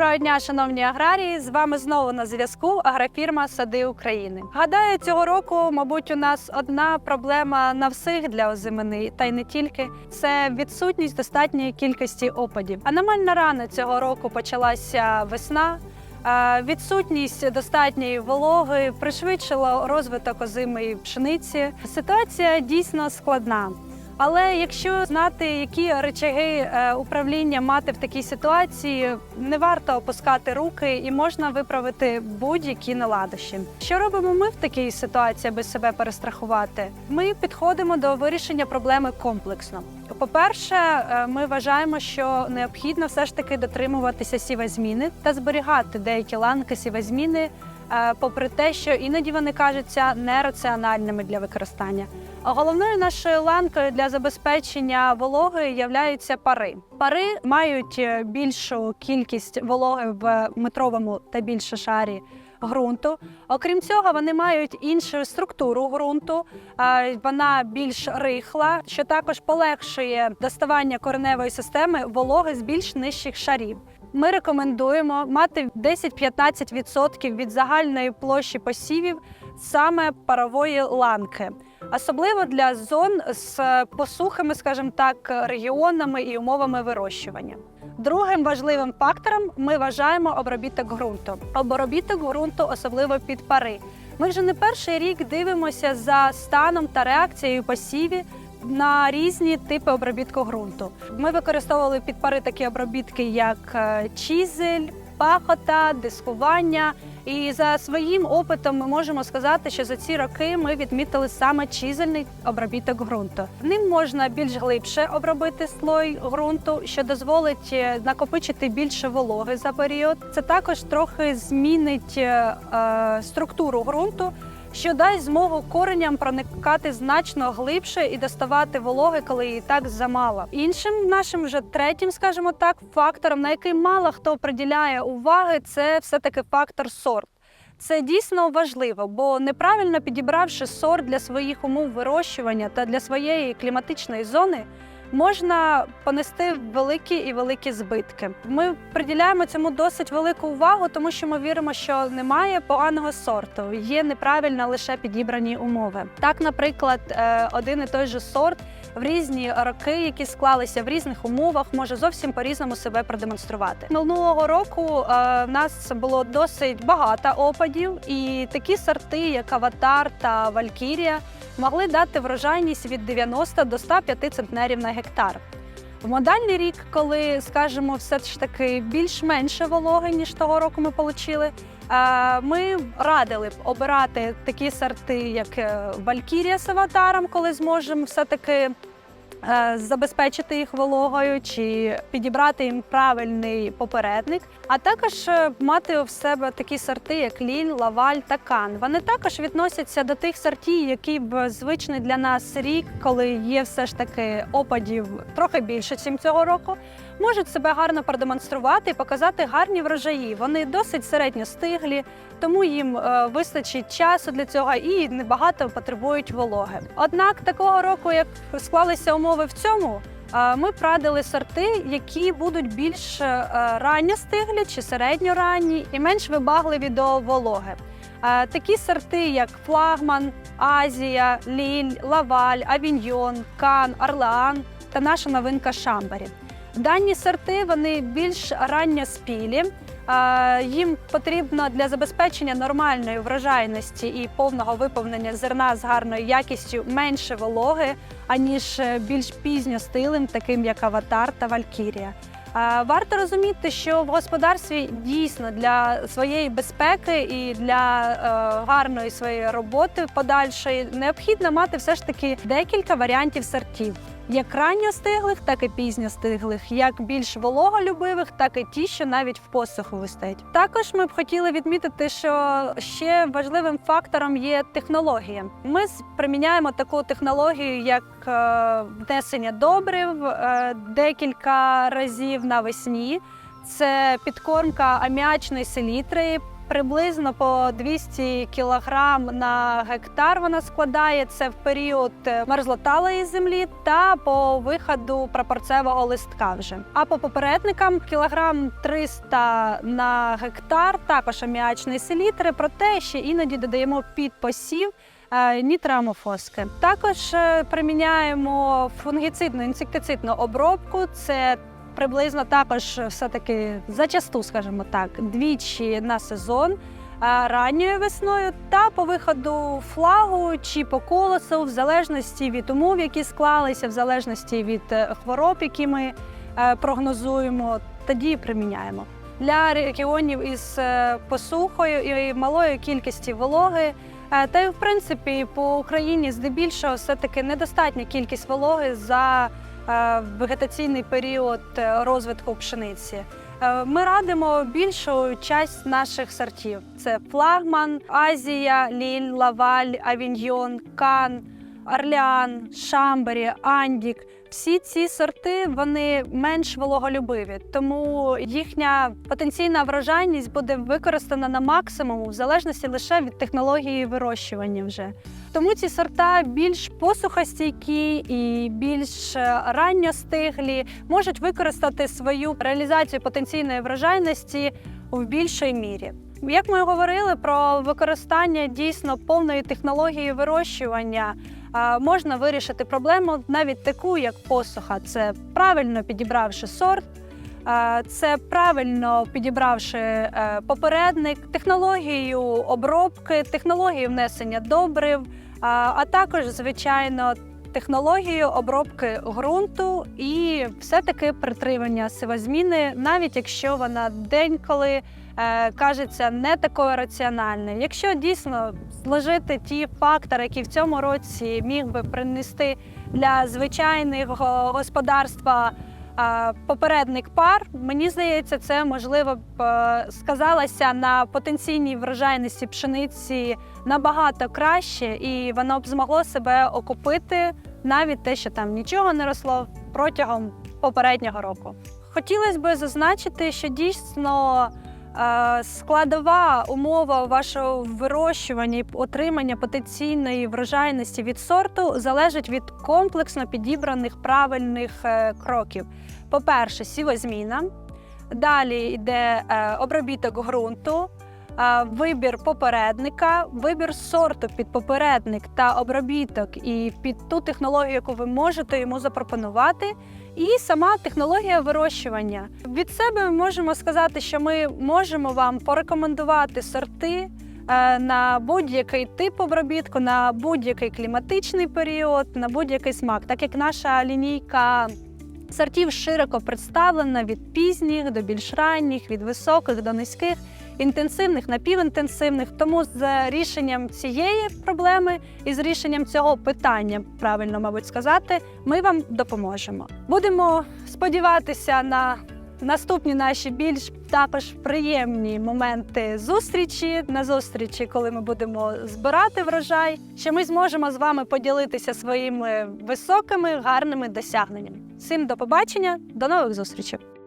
Доброго дня, шановні аграрії! З вами знову на зв'язку агрофірма Сади України. Гадаю, цього року, мабуть, у нас одна проблема на всіх для озимини, та й не тільки це відсутність достатньої кількості опадів. Аномально рано цього року почалася весна. Відсутність достатньої вологи пришвидшила розвиток озимої пшениці. Ситуація дійсно складна. Але якщо знати, які речаги е, управління мати в такій ситуації, не варто опускати руки і можна виправити будь-які неладощі. Що робимо ми в такій ситуації, аби себе перестрахувати? Ми підходимо до вирішення проблеми комплексно. По-перше, е, ми вважаємо, що необхідно все ж таки дотримуватися сівозміни та зберігати деякі ланки сівозміни, попри те, що іноді вони кажуться нераціональними для використання. Головною нашою ланкою для забезпечення вологи являються пари. Пари мають е, більшу кількість вологи в метровому та більше шарі ґрунту. Окрім цього, вони мають іншу структуру ґрунту, вона більш рихла, що також полегшує доставання кореневої системи вологи з більш нижчих шарів. Ми рекомендуємо мати 10-15% від загальної площі посівів саме парової ланки. Особливо для зон з посухими, скажімо так, регіонами і умовами вирощування. Другим важливим фактором ми вважаємо обробіток ґрунту. Обробіток ґрунту, особливо під пари. Ми вже не перший рік дивимося за станом та реакцією посіві на різні типи обробітку ґрунту. Ми використовували під пари такі обробітки, як е, чізель, пахота, дискування. І за своїм опитом ми можемо сказати, що за ці роки ми відмітили саме чизельний обробіток ґрунту. Ним можна більш глибше обробити слой ґрунту, що дозволить е, накопичити більше вологи за період. Це також трохи змінить е, е, структуру ґрунту. Що дасть змогу кореням проникати значно глибше і доставати вологи, коли її так замало. Іншим нашим вже третім, скажімо так, фактором, на який мало хто приділяє уваги, це все-таки фактор сорт. Це дійсно важливо, бо неправильно підібравши сорт для своїх умов вирощування та для своєї кліматичної зони, можна понести великі і великі збитки. Ми приділяємо цьому досить велику увагу, тому що ми віримо, що немає поганого сорту, є неправильно лише підібрані умови. Так, наприклад, е, один і той же сорт. В різні роки, які склалися в різних умовах, може зовсім по-різному себе продемонструвати. Минулого року е, в нас було досить багато опадів, і такі сорти, як Аватар та Валькірія, могли дати врожайність від 90 до 105 центнерів на гектар. Модальний рік, коли, скажімо, все ж таки більш-менше вологи, ніж того року ми отримали, ми радили б обирати такі сорти, як е, Валькірія з аватаром, коли зможемо все-таки е, забезпечити їх вологою чи підібрати їм правильний попередник, а також е, мати в себе такі сорти, як ліль, лаваль та кан. Вони також відносяться до тих сортів, які б звичний для нас рік, коли є все ж таки опадів трохи більше, ніж цього року. Можуть себе гарно продемонструвати і показати гарні врожаї. Вони досить середньо стиглі, тому їм е, вистачить часу для цього і небагато потребують вологи. Однак такого року, як склалися умови в цьому, е, ми прадили сорти, які будуть більш е, ранньостиглі чи середньоранні і менш вибагливі до вологи. Е, Такі сорти, як флагман, Азія, Ліль, Лаваль, Авіньйон, Кан, Орлеан та наша новинка Шамбарі. Дані сорти вони більш ранньоспілі. Їм потрібно для забезпечення нормальної врожайності і повного виповнення зерна з гарною якістю менше вологи, аніж е, більш пізньостилим, таким як Аватар та Валькірія. Варто розуміти, що в господарстві дійсно для своєї безпеки і для е, гарної своєї роботи подальшої необхідно мати все ж таки декілька варіантів сортів. Як ранньостиглих, так і пізньостиглих, як більш вологолюбивих, так і ті, що навіть в посуху вистають. Також ми б хотіли відмітити, що ще важливим фактором є технологія. Ми приміняємо таку технологію, як е, внесення добрив е, декілька разів навесні. Це підкормка аміачної селітри приблизно по 200 кілограм на гектар вона складає це в період е, мерзлоталої землі та по виходу прапорцевого листка вже. А по попередникам кілограм 300 на гектар, також аміачної селітри, проте ще іноді додаємо під посів е, нітрамофоски. Також е, приміняємо фунгіцидну інсектицидну обробку. Це приблизно також все-таки зачасту, скажімо так, двічі на сезон. е, Ранньою весною та по виходу флагу чи по колосу, в залежності від умов, які склалися, в залежності від е, хвороб, які ми е, прогнозуємо, тоді приміняємо. Для регіонів із е, посухою і малою кількістю вологи, е, та й в принципі по Україні здебільшого все-таки недостатня кількість вологи за е, вегетаційний період е, розвитку пшениці. Е, Ми радимо більшу часть наших сортів: це флагман, Азія, Ліль, Лаваль, Авіньйон, Кан, Орлеан, Шамбері, Андік. Всі ці сорти вони менш вологолюбиві, тому їхня потенційна врожайність буде використана на максимум в залежності лише від технології вирощування. Вже тому ці сорта більш посухостійкі і більш е, ранньостиглі можуть використати свою реалізацію потенційної врожайності в більшій мірі. Як ми говорили про використання дійсно повної технології вирощування, можна вирішити проблему навіть таку, як посуха. Це правильно підібравши сорт, це правильно підібравши е, попередник, технологію обробки, технологію внесення добрив, а, також, звичайно, технологію обробки ґрунту і все-таки притримання сивозміни, навіть якщо вона день-коли е, кажеться не такою раціональною. Якщо дійсно зложити ті фактори, які в цьому році міг би принести для звичайного господарства попередник пар, мені здається, це можливо б е, сказалося на потенційній врожайності пшениці набагато краще, і воно б змогло себе окупити навіть те, що там нічого не росло протягом попереднього року. Хотілося б зазначити, що дійсно складова умова вашого вирощування і отримання потенційної врожайності від сорту залежить від комплексно підібраних правильних е, кроків. По-перше, сівозміна. Далі йде е, обробіток ґрунту, е, вибір попередника, вибір сорту під попередник та обробіток і під ту технологію, яку ви можете йому запропонувати. І сама технологія вирощування. Від себе ми можемо сказати, що ми можемо вам порекомендувати сорти е, на будь-який тип обробітку, на будь-який кліматичний період, на будь-який смак, так як наша лінійка сортів широко представлена від пізніх до більш ранніх, від високих до низьких, інтенсивних, напівінтенсивних. Тому з рішенням цієї проблеми і з рішенням цього питання, правильно, мабуть, сказати, ми вам допоможемо. Будемо сподіватися на наступні наші більш також приємні моменти зустрічі на зустрічі, коли ми будемо збирати врожай, що ми зможемо з вами поділитися своїми високими гарними досягненнями. Всім до побачення, до нових зустрічей!